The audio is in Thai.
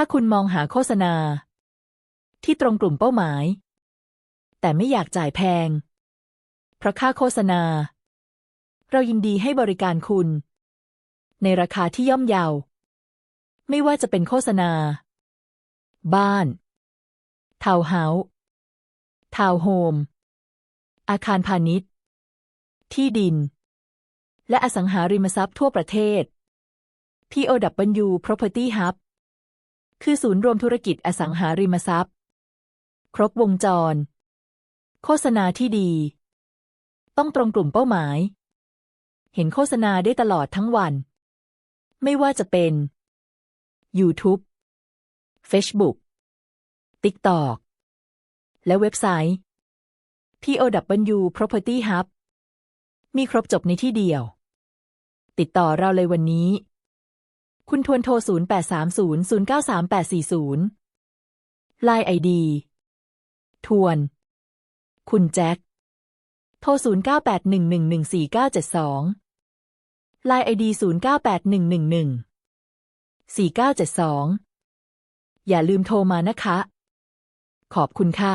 ถ้าคุณมองหาโฆษณา ที่ตรงกลุ่มเป้าหมาย แต่ไม่อยากจ่ายแพง เพราะค่าโฆษณา เรายินดีให้บริการคุณ ในราคาที่ย่อมเยา ไม่ว่าจะเป็นโฆษณา บ้านทาวน์เฮาส์ทาวน์โฮม อาคารพาณิชย์ ที่ดิน และอสังหาริมทรัพย์ทั่วประเทศ POW Property Hub คือศูนย์รวมธุรกิจอสังหาริมทรัพย์ ครบวงจร โฆษณาที่ดี ต้องตรงกลุ่มเป้าหมาย เห็นโฆษณาได้ตลอดทั้งวัน ไม่ว่าจะเป็น YouTube Facebook TikTok และเว็บไซต์ POW Property Hub มีครบจบในที่เดียว ติดต่อเราเลยวันนี้ คุณทวนโทร 0830093840 Line ID ทวน คุณแจ็ค โทร 0981114972 Line ID 0981114972 อย่าลืมโทรมานะคะ ขอบคุณค่ะ